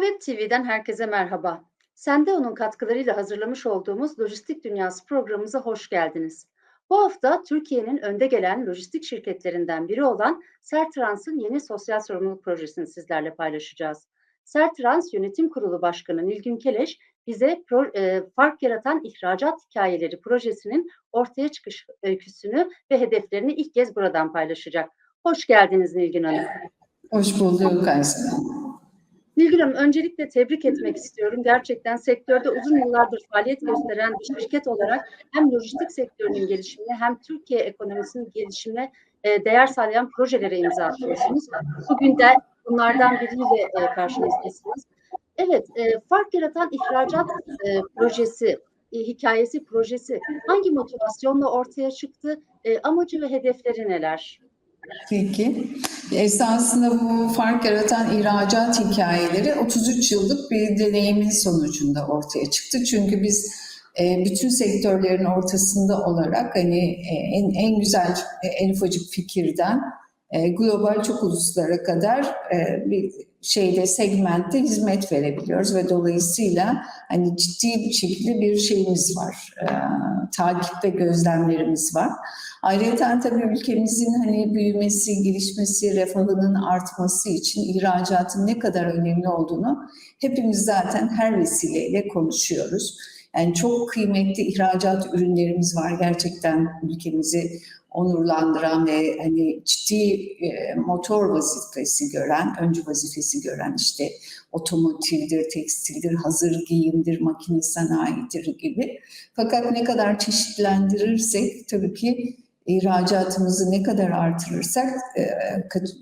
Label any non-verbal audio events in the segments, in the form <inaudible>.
Web TV'den herkese merhaba. Sendeo'nun katkılarıyla hazırlamış olduğumuz Lojistik Dünyası programımıza hoş geldiniz. Bu hafta Türkiye'nin önde gelen lojistik şirketlerinden biri olan Sertrans'ın yeni sosyal sorumluluk projesini sizlerle paylaşacağız. Sertrans Yönetim Kurulu Başkanı Nilgün Keleş bize pro, e, fark yaratan ihracat hikayeleri projesinin ortaya çıkış öyküsünü ve hedeflerini ilk kez buradan paylaşacak. Hoş geldiniz Nilgün Hanım. Hoş bulduk Aysel. Nilgün Hanım öncelikle tebrik etmek istiyorum. Gerçekten sektörde uzun yıllardır faaliyet gösteren bir şirket olarak hem lojistik sektörünün gelişimine hem Türkiye ekonomisinin gelişimine e, değer sağlayan projelere imza atıyorsunuz. Bugün de bunlardan biriyle e, karşınızdasınız. Evet, e, fark yaratan ihracat projesi, hikayesi projesi hangi motivasyonla ortaya çıktı? Amacı ve hedefleri neler? Peki. Esasında bu fark yaratan ihracat hikayeleri 33 yıllık bir deneyimin sonucunda ortaya çıktı. Çünkü biz e, bütün sektörlerin ortasında olarak hani e, en, en güzel, e, en ufacık fikirden global çok uluslara kadar bir şeyde segmentte hizmet verebiliyoruz ve dolayısıyla hani ciddi bir şekilde bir şeyimiz var, e, takip ve gözlemlerimiz var. Ayrıca tabii ülkemizin hani büyümesi, gelişmesi, refahının artması için ihracatın ne kadar önemli olduğunu hepimiz zaten her vesileyle konuşuyoruz. Yani çok kıymetli ihracat ürünlerimiz var gerçekten ülkemizi onurlandıran ve hani ciddi e, motor vazifesi gören, öncü vazifesi gören işte otomotivdir, tekstildir, hazır giyimdir, makine sanayidir gibi. Fakat ne kadar çeşitlendirirsek tabii ki ihracatımızı ne kadar artırırsak e,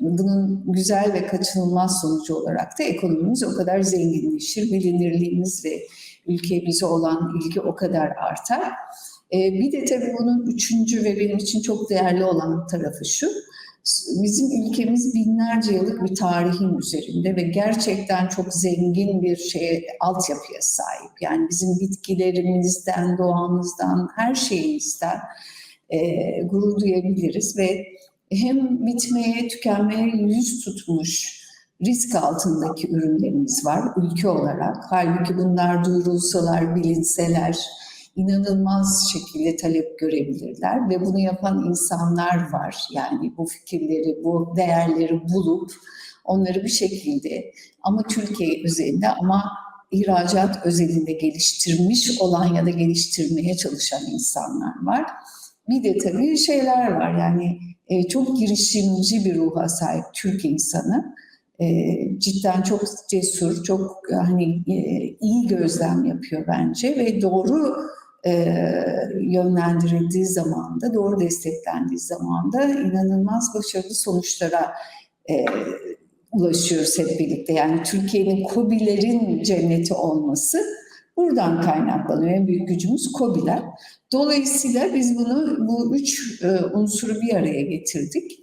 bunun güzel ve kaçınılmaz sonucu olarak da ekonomimiz o kadar zenginleşir, bilinirliğimiz ve ülkeye bize olan ilgi o kadar artar. E, bir de tabii bunun üçüncü ve benim için çok değerli olan tarafı şu, bizim ülkemiz binlerce yıllık bir tarihin üzerinde ve gerçekten çok zengin bir şeye, altyapıya sahip. Yani bizim bitkilerimizden, doğamızdan, her şeyimizden e, gurur duyabiliriz ve hem bitmeye, tükenmeye yüz tutmuş risk altındaki ürünlerimiz var ülke olarak. Halbuki bunlar duyurulsalar, bilinseler inanılmaz şekilde talep görebilirler ve bunu yapan insanlar var. Yani bu fikirleri, bu değerleri bulup onları bir şekilde ama Türkiye özelinde ama ihracat özelinde geliştirmiş olan ya da geliştirmeye çalışan insanlar var. Bir de tabii şeyler var yani e, çok girişimci bir ruha sahip Türk insanı. E, cidden çok cesur, çok hani e, iyi gözlem yapıyor bence ve doğru e, yönlendirildiği zaman da, doğru desteklendiği zaman da inanılmaz başarılı sonuçlara e, ulaşıyoruz hep birlikte. Yani Türkiye'nin COBİ'lerin cenneti olması buradan kaynaklanıyor. En büyük gücümüz COBİ'ler. Dolayısıyla biz bunu bu üç e, unsuru bir araya getirdik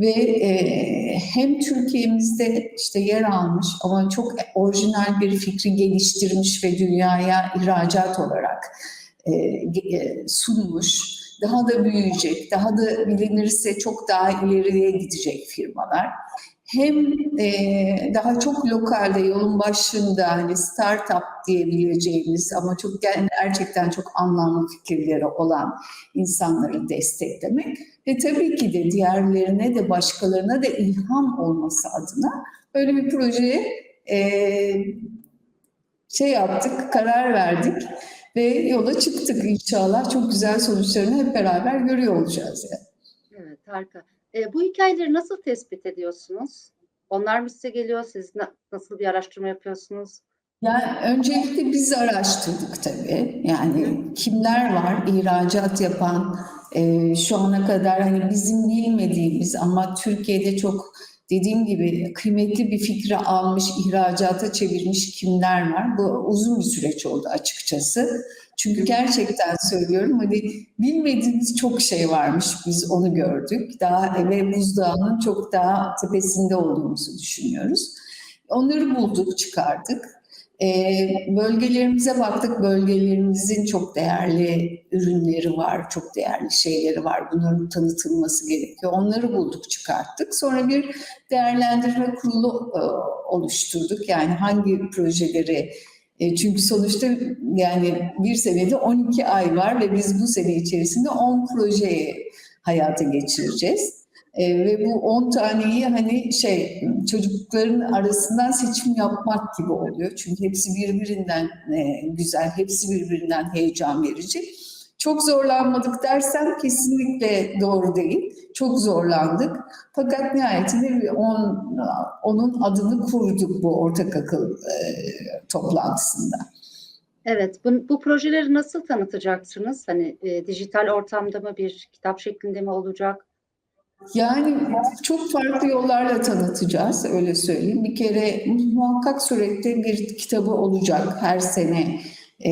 ve e, hem Türkiye'mizde işte yer almış ama çok orijinal bir fikri geliştirmiş ve dünyaya ihracat olarak e, e, sunmuş, daha da büyüyecek, daha da bilinirse çok daha ileriye gidecek firmalar. Hem e, daha çok lokalde yolun başında hani startup diyebileceğimiz ama çok gerçekten çok anlamlı fikirleri olan insanları desteklemek ve tabii ki de diğerlerine de başkalarına da ilham olması adına böyle bir projeye e, şey yaptık, karar verdik ve yola çıktık inşallah. Çok güzel sonuçlarını hep beraber görüyor olacağız yani. Evet harika. E, bu hikayeleri nasıl tespit ediyorsunuz? Onlar mı size geliyor? Siz na- nasıl bir araştırma yapıyorsunuz? Yani öncelikle biz araştırdık tabii. Yani kimler var ihracat yapan e, şu ana kadar hani bizim bilmediğimiz ama Türkiye'de çok dediğim gibi kıymetli bir fikri almış, ihracata çevirmiş kimler var? Bu uzun bir süreç oldu açıkçası. Çünkü gerçekten söylüyorum hani bilmediğimiz çok şey varmış biz onu gördük. Daha ve buzdağının çok daha tepesinde olduğumuzu düşünüyoruz. Onları bulduk, çıkardık. Ee, bölgelerimize baktık. Bölgelerimizin çok değerli ürünleri var, çok değerli şeyleri var. Bunların tanıtılması gerekiyor. Onları bulduk, çıkarttık. Sonra bir değerlendirme kurulu e, oluşturduk. Yani hangi projeleri e, çünkü sonuçta yani bir senede 12 ay var ve biz bu sene içerisinde 10 projeyi hayata geçireceğiz. E, ve bu 10 taneyi hani şey çocukların arasından seçim yapmak gibi oluyor. Çünkü hepsi birbirinden e, güzel, hepsi birbirinden heyecan verici. Çok zorlanmadık dersem kesinlikle doğru değil. Çok zorlandık. Fakat nihayetinde on, onun adını kurduk bu ortak akıl e, toplantısında. Evet, bu, bu projeleri nasıl tanıtacaksınız? Hani e, dijital ortamda mı bir kitap şeklinde mi olacak? Yani çok farklı yollarla tanıtacağız, öyle söyleyeyim. Bir kere muhakkak surette bir kitabı olacak her sene e,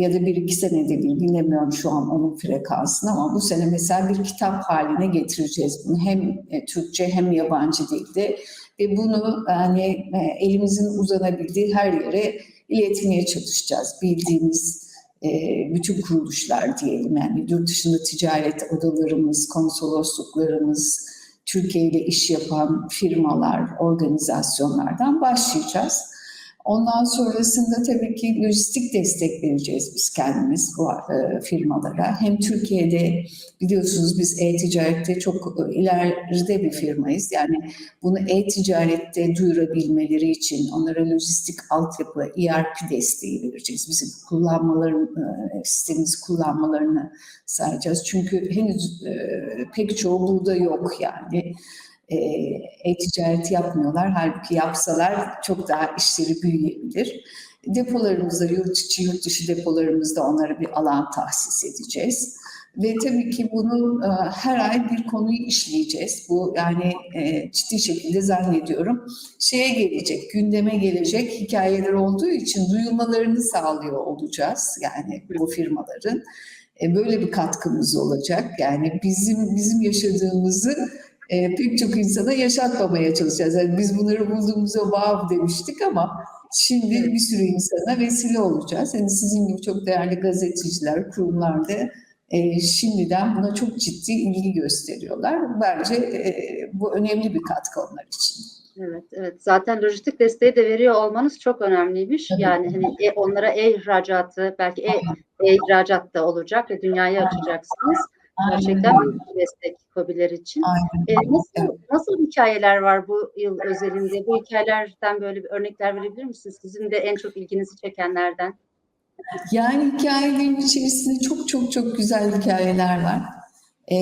ya da bir iki senede bir bilemiyorum şu an onun frekansını ama bu sene mesela bir kitap haline getireceğiz bunu hem e, Türkçe hem yabancı dilde ve bunu yani e, elimizin uzanabildiği her yere iletmeye çalışacağız. Bildiğimiz bütün kuruluşlar diyelim yani yurt dışında ticaret odalarımız, konsolosluklarımız, Türkiye ile iş yapan firmalar, organizasyonlardan başlayacağız. Ondan sonrasında tabii ki lojistik destek vereceğiz biz kendimiz bu e, firmalara. Hem Türkiye'de biliyorsunuz biz e-ticarette çok ileride bir firmayız. Yani bunu e-ticarette duyurabilmeleri için onlara lojistik altyapı, ERP desteği vereceğiz. Bizim kullanmaların, e, sistemimizi kullanmalarını sağlayacağız. Çünkü henüz e, pek çoğu burada yok yani e-ticaret yapmıyorlar. Halbuki yapsalar çok daha işleri büyüyebilir. Depolarımızda, yurt içi, yurt dışı depolarımızda onlara bir alan tahsis edeceğiz. Ve tabii ki bunu e, her ay bir konuyu işleyeceğiz. Bu yani e, ciddi şekilde zannediyorum şeye gelecek, gündeme gelecek hikayeler olduğu için duyulmalarını sağlıyor olacağız. Yani bu firmaların e, böyle bir katkımız olacak. Yani bizim bizim yaşadığımızı e, pek çok insana yaşatmamaya çalışacağız. Yani biz bunları bulduğumuzda wow demiştik ama şimdi bir sürü insana vesile olacağız. Yani sizin gibi çok değerli gazeteciler, kurumlarda e, şimdiden buna çok ciddi ilgi gösteriyorlar. Bence e, bu önemli bir katkı onlar için. Evet, evet. Zaten lojistik desteği de veriyor olmanız çok önemliymiş. Evet. Yani hani e, onlara e-ihracatı, belki e-ihracat da olacak ve dünyayı açacaksınız. Gerçekten bir destek hobiler için. Ee, nasıl, nasıl hikayeler var bu yıl özelinde? Bu hikayelerden böyle bir örnekler verebilir misiniz? Sizin de en çok ilginizi çekenlerden. Yani hikayelerin içerisinde çok çok çok güzel hikayeler var. Ee,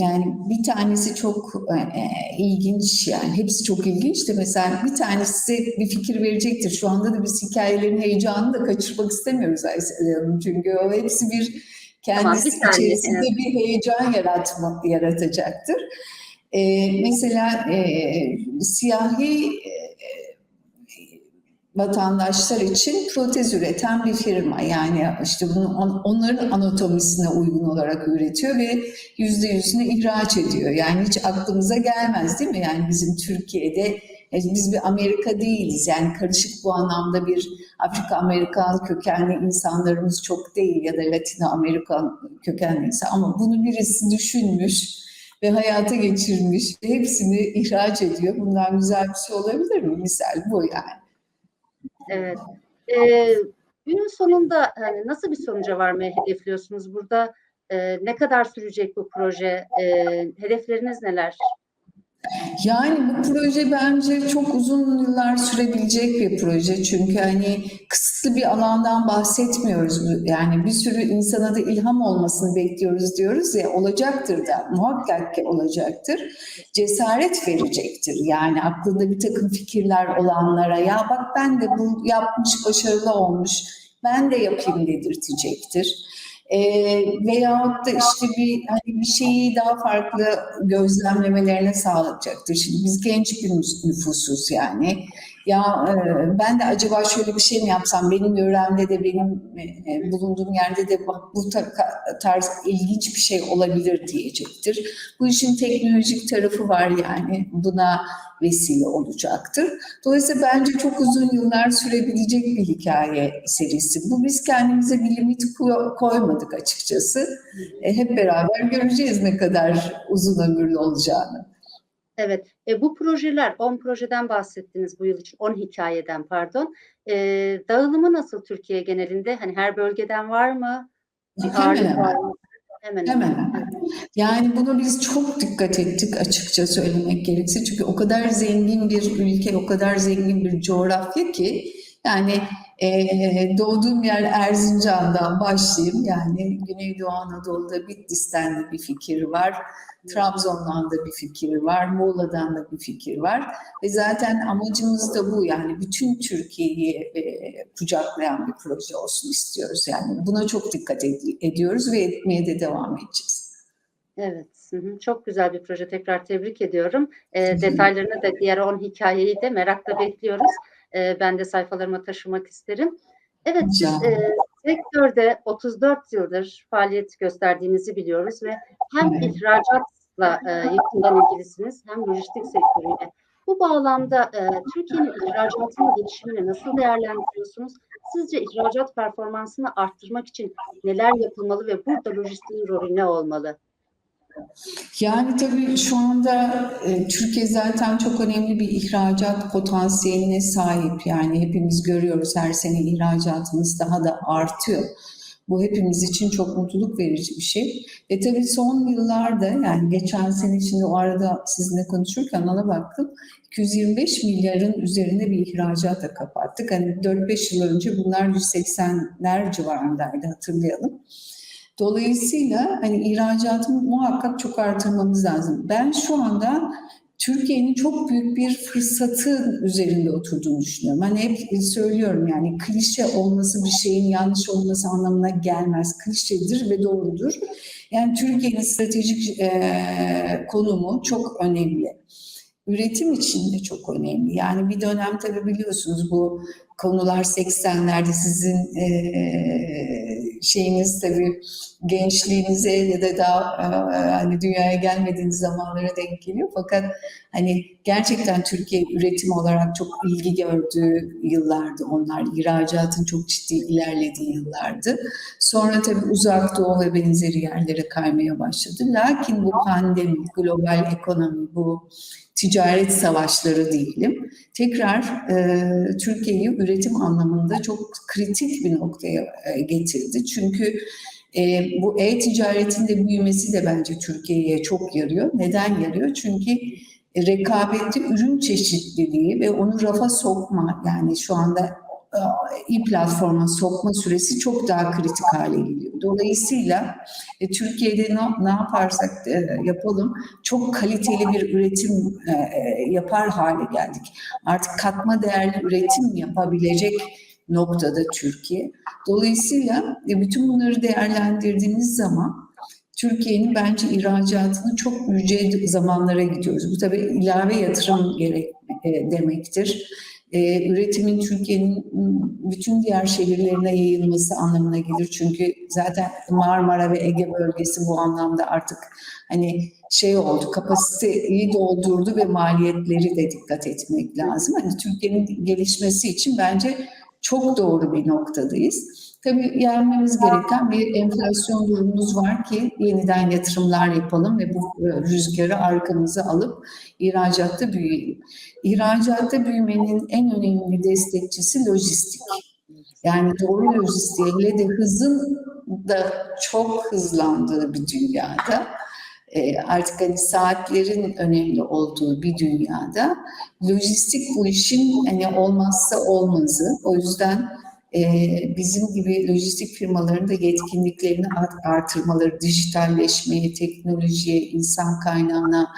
yani bir tanesi çok e, ilginç yani hepsi çok ilginç de mesela bir tanesi size bir fikir verecektir. Şu anda da biz hikayelerin heyecanını da kaçırmak istemiyoruz Aysel Hanım. Çünkü o hepsi bir kendisi tamam, içerisinde evet. bir heyecan yaratma, yaratacaktır. Ee, mesela e, siyahi e, vatandaşlar için protez üreten bir firma. Yani işte bunu on, onların anatomisine uygun olarak üretiyor ve yüzde yüzünü ihraç ediyor. Yani hiç aklımıza gelmez değil mi? Yani bizim Türkiye'de biz bir Amerika değiliz. Yani karışık bu anlamda bir Afrika Amerikan kökenli insanlarımız çok değil ya da Latino Amerikan kökenli insan ama bunu birisi düşünmüş ve hayata geçirmiş ve hepsini ihraç ediyor. Bundan güzel bir şey olabilir mi? Misal bu yani. Evet. Ee, günün sonunda hani nasıl bir sonuca varmayı hedefliyorsunuz? Burada e, ne kadar sürecek bu proje? E, hedefleriniz neler? Yani bu proje bence çok uzun yıllar sürebilecek bir proje. Çünkü hani kısıtlı bir alandan bahsetmiyoruz. Yani bir sürü insana da ilham olmasını bekliyoruz diyoruz ya olacaktır da muhakkak ki olacaktır. Cesaret verecektir. Yani aklında bir takım fikirler olanlara ya bak ben de bu yapmış başarılı olmuş ben de yapayım dedirtecektir e, veyahut da işte bir hani bir şeyi daha farklı gözlemlemelerine sağlayacaktır. Şimdi biz genç bir nüfusuz yani. Ya e, ben de acaba şöyle bir şey mi yapsam benim yöremde de benim e, bulunduğum yerde de bu ta- tarz ilginç bir şey olabilir diyecektir. Bu işin teknolojik tarafı var yani buna vesile olacaktır. Dolayısıyla bence çok uzun yıllar sürebilecek bir hikaye serisi. Bu biz kendimize bir limit koy- koymadık açıkçası. E, hep beraber göreceğiz ne kadar uzun ömürlü olacağını. Evet, e, bu projeler, 10 projeden bahsettiniz bu yıl için, 10 hikayeden pardon. E, dağılımı nasıl Türkiye genelinde? Hani her bölgeden var mı? Bir Hemen hemen. var mı? Hemen Hemen hemen. Yani buna biz çok dikkat ettik açıkça söylemek gerekirse. Çünkü o kadar zengin bir ülke, o kadar zengin bir coğrafya ki yani e, doğduğum yer Erzincan'dan başlayayım. Yani Güneydoğu Anadolu'da Bitlis'ten de bir fikir var. Trabzon'dan da bir fikir var. Muğla'dan da bir fikir var. Ve zaten amacımız da bu yani bütün Türkiye'yi e, kucaklayan bir proje olsun istiyoruz. Yani buna çok dikkat ed- ediyoruz ve etmeye de devam edeceğiz. Evet, hı hı. çok güzel bir proje. Tekrar tebrik ediyorum. E, detaylarını da diğer 10 hikayeyi de merakla bekliyoruz. E, ben de sayfalarıma taşımak isterim. Evet, siz e, sektörde 34 yıldır faaliyet gösterdiğinizi biliyoruz ve hem ihracatla e, yakından ilgilisiniz hem lojistik sektörüyle. Bu bağlamda e, Türkiye'nin ihracatının gelişimini nasıl değerlendiriyorsunuz? Sizce ihracat performansını arttırmak için neler yapılmalı ve burada lojistiğin rolü ne olmalı? Yani tabii şu anda e, Türkiye zaten çok önemli bir ihracat potansiyeline sahip. Yani hepimiz görüyoruz her sene ihracatımız daha da artıyor. Bu hepimiz için çok mutluluk verici bir şey. Ve tabii son yıllarda yani geçen sene şimdi o arada sizinle konuşurken ona baktım. 225 milyarın üzerinde bir ihracata kapattık. Hani 4-5 yıl önce bunlar 180'ler civarındaydı hatırlayalım. Dolayısıyla hani ihracatını muhakkak çok artırmamız lazım. Ben şu anda Türkiye'nin çok büyük bir fırsatı üzerinde oturduğunu düşünüyorum. Hani hep söylüyorum yani klişe olması bir şeyin yanlış olması anlamına gelmez. Klişedir ve doğrudur. Yani Türkiye'nin stratejik e, konumu çok önemli. Üretim için de çok önemli. Yani bir dönem tabii biliyorsunuz bu konular 80'lerde sizin e, şeyiniz tabii gençliğinize ya da daha hani dünyaya gelmediğiniz zamanlara denk geliyor. Fakat hani gerçekten Türkiye üretim olarak çok ilgi gördüğü yıllardı onlar. İhracatın çok ciddi ilerlediği yıllardı. Sonra tabii uzak doğu ve benzeri yerlere kaymaya başladı. Lakin bu pandemi, global ekonomi, bu ticaret savaşları diyelim tekrar e, Türkiye'yi üretim anlamında çok kritik bir noktaya e, getirdi. Çünkü e, bu e-ticaretin de büyümesi de bence Türkiye'ye çok yarıyor. Neden yarıyor? Çünkü rekabetli ürün çeşitliliği ve onu rafa sokma yani şu anda e-platforma sokma süresi çok daha kritik hale geliyor. Dolayısıyla e, Türkiye'de ne, ne yaparsak e, yapalım çok kaliteli bir üretim e, yapar hale geldik. Artık katma değerli üretim yapabilecek noktada Türkiye. Dolayısıyla e, bütün bunları değerlendirdiğiniz zaman Türkiye'nin bence ihracatını çok yüce zamanlara gidiyoruz. Bu tabii ilave yatırım gerek e, demektir e, üretimin Türkiye'nin bütün diğer şehirlerine yayılması anlamına gelir. Çünkü zaten Marmara ve Ege bölgesi bu anlamda artık hani şey oldu, kapasiteyi doldurdu ve maliyetleri de dikkat etmek lazım. Hani Türkiye'nin gelişmesi için bence çok doğru bir noktadayız. Tabii yenmemiz gereken bir enflasyon durumumuz var ki yeniden yatırımlar yapalım ve bu rüzgarı arkamıza alıp ihracatta büyüyelim. İhracatta büyümenin en önemli destekçisi lojistik. Yani doğru lojistiğe hele de hızın da çok hızlandığı bir dünyada artık hani saatlerin önemli olduğu bir dünyada lojistik bu işin hani olmazsa olmazı. O yüzden bizim gibi lojistik firmaların da yetkinliklerini artırmaları, dijitalleşmeye, teknolojiye, insan kaynağına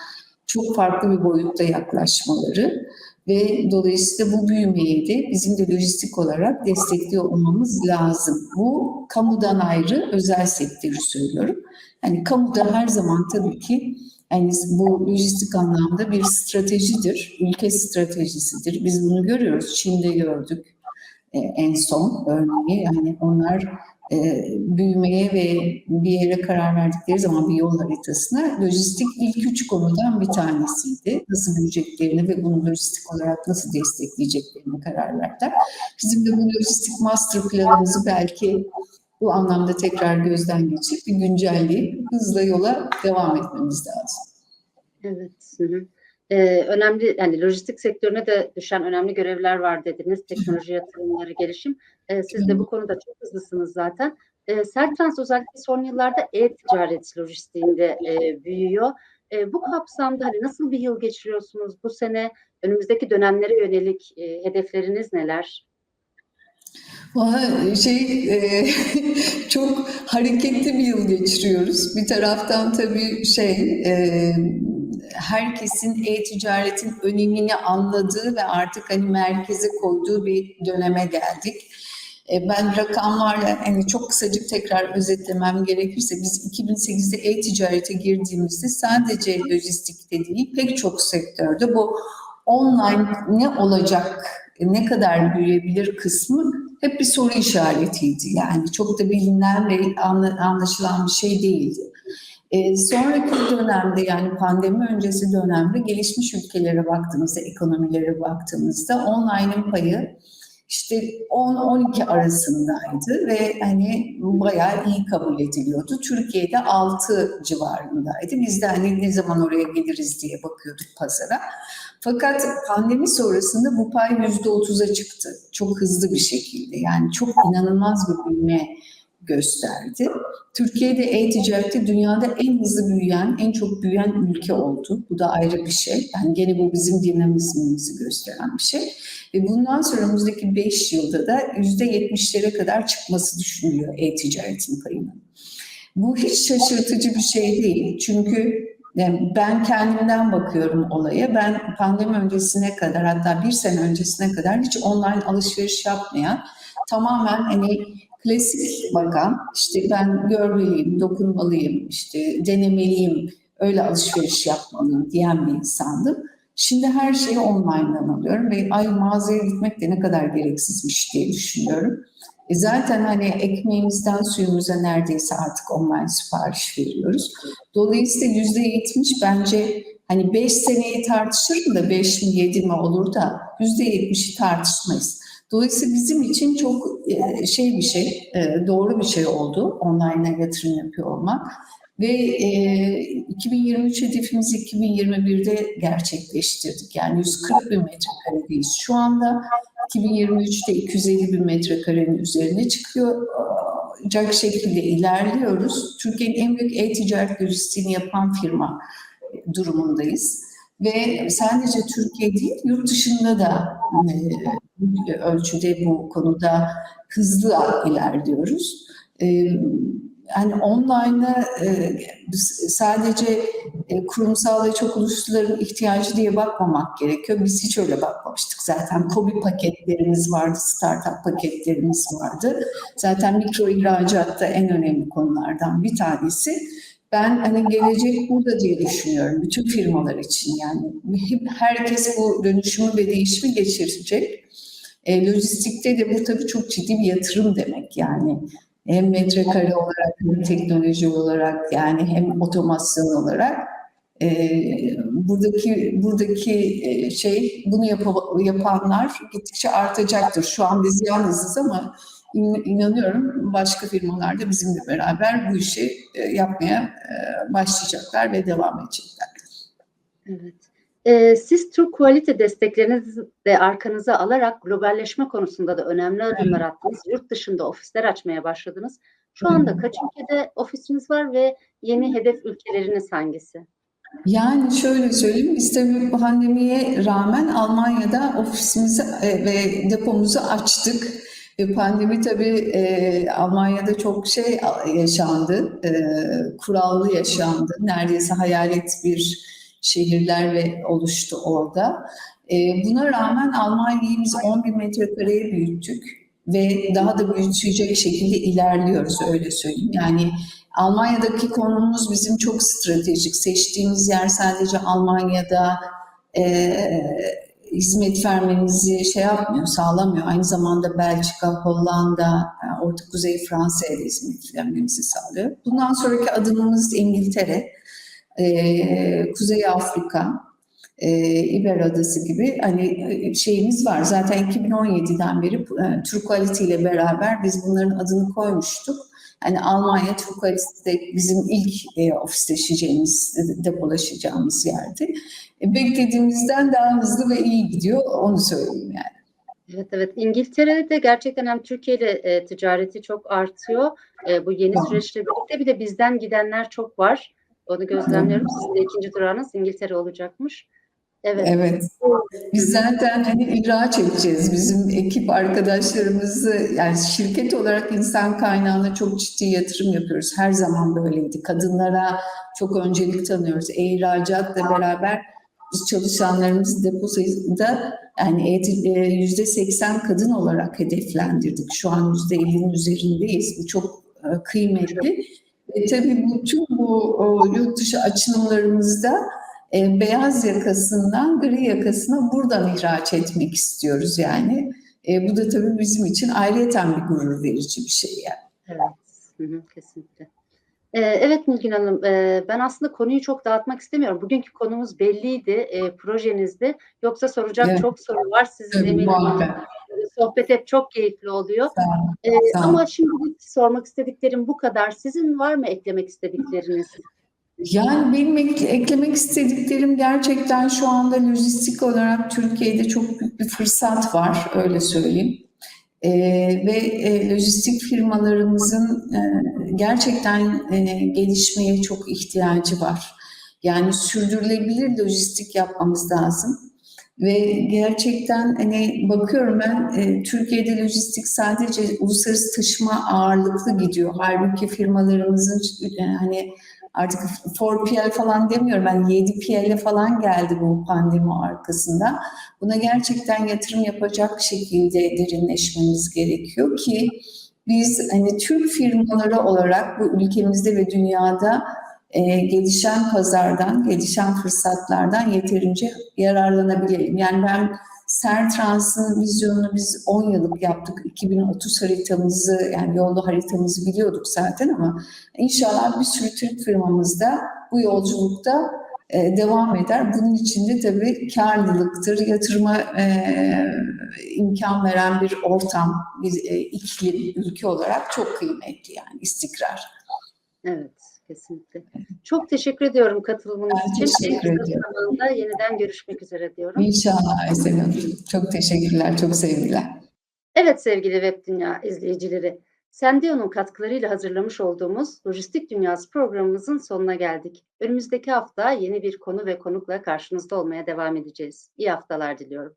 çok farklı bir boyutta yaklaşmaları ve dolayısıyla bu büyümeyi de bizim de lojistik olarak destekliyor olmamız lazım. Bu kamudan ayrı özel sektörü söylüyorum. Yani kamuda her zaman tabii ki Yani bu lojistik anlamda bir stratejidir, ülke stratejisidir. Biz bunu görüyoruz, Çin'de gördük e, en son örneği. Yani onlar e, büyümeye ve bir yere karar verdikleri zaman bir yol haritasına lojistik ilk üç konudan bir tanesiydi. Nasıl büyüyeceklerini ve bunu lojistik olarak nasıl destekleyeceklerini karar verdiler. Bizim de bu lojistik master planımızı belki bu anlamda tekrar gözden geçirip bir güncelleyip hızla yola devam etmemiz lazım. Evet. Hı hı. Ee, önemli yani lojistik sektörüne de düşen önemli görevler var dediniz. Teknoloji yatırımları, gelişim. Ee, siz de bu konuda çok hızlısınız zaten. Ee, Sertrans özellikle son yıllarda e-ticaret lojistiğinde e, büyüyor. E, bu kapsamda hani nasıl bir yıl geçiriyorsunuz bu sene? Önümüzdeki dönemlere yönelik e, hedefleriniz neler? Şey e, <laughs> çok hareketli bir yıl geçiriyoruz. Bir taraftan tabii şey e, herkesin e-ticaretin önemini anladığı ve artık hani merkeze koyduğu bir döneme geldik. E, ben rakamlarla hani çok kısacık tekrar özetlemem gerekirse biz 2008'de e-ticarete girdiğimizde sadece lojistikte değil pek çok sektörde bu online ne olacak, ne kadar büyüyebilir kısmı hep bir soru işaretiydi. Yani çok da bilinen ve anlaşılan bir şey değildi. E, sonraki dönemde yani pandemi öncesi dönemde gelişmiş ülkelere baktığımızda, ekonomilere baktığımızda online'ın payı işte 10-12 arasındaydı ve hani bayağı iyi kabul ediliyordu. Türkiye'de 6 civarındaydı. Biz de hani ne zaman oraya geliriz diye bakıyorduk pazara. Fakat pandemi sonrasında bu pay %30'a çıktı. Çok hızlı bir şekilde. Yani çok inanılmaz bir büyüme gösterdi. Türkiye'de e-ticarette dünyada en hızlı büyüyen, en çok büyüyen ülke oldu. Bu da ayrı bir şey. Yani gene bu bizim dinamizmimizi gösteren bir şey. Ve bundan sonra önümüzdeki 5 yılda da %70'lere kadar çıkması düşünülüyor e-ticaretin payının. Bu hiç şaşırtıcı bir şey değil. Çünkü yani ben kendimden bakıyorum olaya. Ben pandemi öncesine kadar hatta bir sene öncesine kadar hiç online alışveriş yapmayan tamamen hani klasik bakan işte ben görmeliyim, dokunmalıyım, işte denemeliyim, öyle alışveriş yapmalıyım diyen bir insandım. Şimdi her şeyi online'dan alıyorum ve ay mağazaya gitmek de ne kadar gereksizmiş diye düşünüyorum. E zaten hani ekmeğimizden suyumuza neredeyse artık online sipariş veriyoruz. Dolayısıyla yüzde yetmiş bence hani beş seneyi tartışırım da beş mi yedi mi olur da yüzde yetmişi tartışmayız. Dolayısıyla bizim için çok şey bir şey, doğru bir şey oldu online'a yatırım yapıyor olmak. Ve e, 2023 hedefimizi 2021'de gerçekleştirdik. Yani 140 bin metrekaredeyiz. Şu anda 2023'te 250 bin metrekarenin üzerine çıkıyor. Olacak şekilde ilerliyoruz. Türkiye'nin en büyük e-ticaret lojistiğini yapan firma durumundayız. Ve sadece Türkiye değil, yurt dışında da ölçüde bu konuda hızlı ilerliyoruz. Yani online'a sadece e, kurumsal ve çok ulusların ihtiyacı diye bakmamak gerekiyor. Biz hiç öyle bakmamıştık. Zaten kobi paketlerimiz vardı, startup paketlerimiz vardı. Zaten mikro ihracatta en önemli konulardan bir tanesi. Ben hani gelecek burada diye düşünüyorum bütün firmalar için yani herkes bu dönüşümü ve değişimi geçirecek. E, lojistikte de bu tabii çok ciddi bir yatırım demek yani hem metrekare olarak hem teknoloji olarak yani hem otomasyon olarak e, buradaki buradaki e, şey bunu yap yapanlar gittikçe artacaktır. Şu an biz yalnızız ama inanıyorum başka firmalar da bizimle beraber bu işi e, yapmaya e, başlayacaklar ve devam edecekler. Evet. Ee, siz Türk kalite desteklerinizi de arkanıza alarak globalleşme konusunda da önemli adımlar attınız. Yurt dışında ofisler açmaya başladınız. Şu anda kaç ülkede ofisiniz var ve yeni hedef ülkeleriniz hangisi? Yani şöyle söyleyeyim, biz tabii pandemiye rağmen Almanya'da ofisimizi ve depomuzu açtık. Ve pandemi tabii e, Almanya'da çok şey yaşandı, e, kurallı yaşandı. Neredeyse hayalet bir şehirler ve oluştu orada. E, buna rağmen Almanya'yı biz 10 bin metrekareye büyüttük ve daha da büyütecek şekilde ilerliyoruz öyle söyleyeyim. Yani Almanya'daki konumuz bizim çok stratejik. Seçtiğimiz yer sadece Almanya'da e, hizmet vermemizi şey yapmıyor, sağlamıyor. Aynı zamanda Belçika, Hollanda, e, Orta Kuzey Fransa'ya da hizmet vermemizi sağlıyor. Bundan sonraki adımımız İngiltere, e, Kuzey Afrika, e, İber Adası gibi hani e, şeyimiz var. Zaten 2017'den beri e, Türk Quality ile beraber biz bunların adını koymuştuk. Hani Almanya Türk Quality'de bizim ilk e, ofisleşeceğimiz, depolaşacağımız yerdi. E, beklediğimizden daha hızlı ve iyi gidiyor. Onu söyleyeyim yani. Evet evet İngiltere'de gerçekten hem Türkiye ile e, ticareti çok artıyor. E, bu yeni Tamam. süreçle birlikte bir de bizden gidenler çok var. Onu gözlemliyorum. Sizin de ikinci durağınız İngiltere olacakmış. Evet. Evet. Biz zaten hani ihraç edeceğiz. Bizim ekip arkadaşlarımızı yani şirket olarak insan kaynağına çok ciddi yatırım yapıyoruz. Her zaman böyleydi. Kadınlara çok öncelik tanıyoruz. E-ihracatla beraber biz çalışanlarımız depo sayısında yani e- yüzde seksen kadın olarak hedeflendirdik. Şu an yüzde ellinin üzerindeyiz. Bu çok e, kıymetli. E, tabii bütün bu o, yurt dışı açılımlarımızda e, beyaz yakasından gri yakasına buradan ihraç etmek istiyoruz yani. E, bu da tabii bizim için ayrıyeten bir gurur verici bir şey yani. Evet, kesinlikle. Ee, evet Nilgün Hanım, e, ben aslında konuyu çok dağıtmak istemiyorum. Bugünkü konumuz belliydi, e, projenizdi. Yoksa soracak Evet. çok soru var. Sizin Tabii, eminim sohbet hep çok keyifli oluyor. Sağ olun, Ee, sağ olun. ama şimdi sormak istediklerim bu kadar. Sizin var mı eklemek istedikleriniz? Yani benim ek- eklemek istediklerim gerçekten şu anda lojistik olarak Türkiye'de çok büyük bir fırsat var, öyle söyleyeyim. Ee, ve e, lojistik firmalarımızın e, gerçekten e, gelişmeye çok ihtiyacı var. Yani sürdürülebilir lojistik yapmamız lazım. Ve gerçekten hani bakıyorum ben e, Türkiye'de lojistik sadece uluslararası taşıma ağırlıklı gidiyor. Halbuki firmalarımızın e, hani artık 4PL falan demiyorum ben 7PL'e falan geldi bu pandemi arkasında. Buna gerçekten yatırım yapacak şekilde derinleşmemiz gerekiyor ki biz hani Türk firmaları olarak bu ülkemizde ve dünyada e, gelişen pazardan, gelişen fırsatlardan yeterince yararlanabilelim. Yani ben Sertrans'ın vizyonunu biz 10 yıllık yaptık. 2030 haritamızı yani yolda haritamızı biliyorduk zaten ama inşallah bir sürü Türk firmamız da bu yolculukta e, devam eder. Bunun için de tabii karlılıktır, yatırıma e, imkan veren bir ortam, bir e, iklim, ülke olarak çok kıymetli yani istikrar. Evet, kesinlikle. Çok teşekkür ediyorum katılımınız Ben için. teşekkür En kısa zamanda yeniden görüşmek üzere diyorum. İnşallah Aysel Hanım. Çok teşekkürler, çok sevgiler. Evet sevgili Web Dünya izleyicileri, Sendeo'nun katkılarıyla hazırlamış olduğumuz Lojistik Dünyası programımızın sonuna geldik. Önümüzdeki hafta yeni bir konu ve konukla karşınızda olmaya devam edeceğiz. İyi haftalar diliyorum.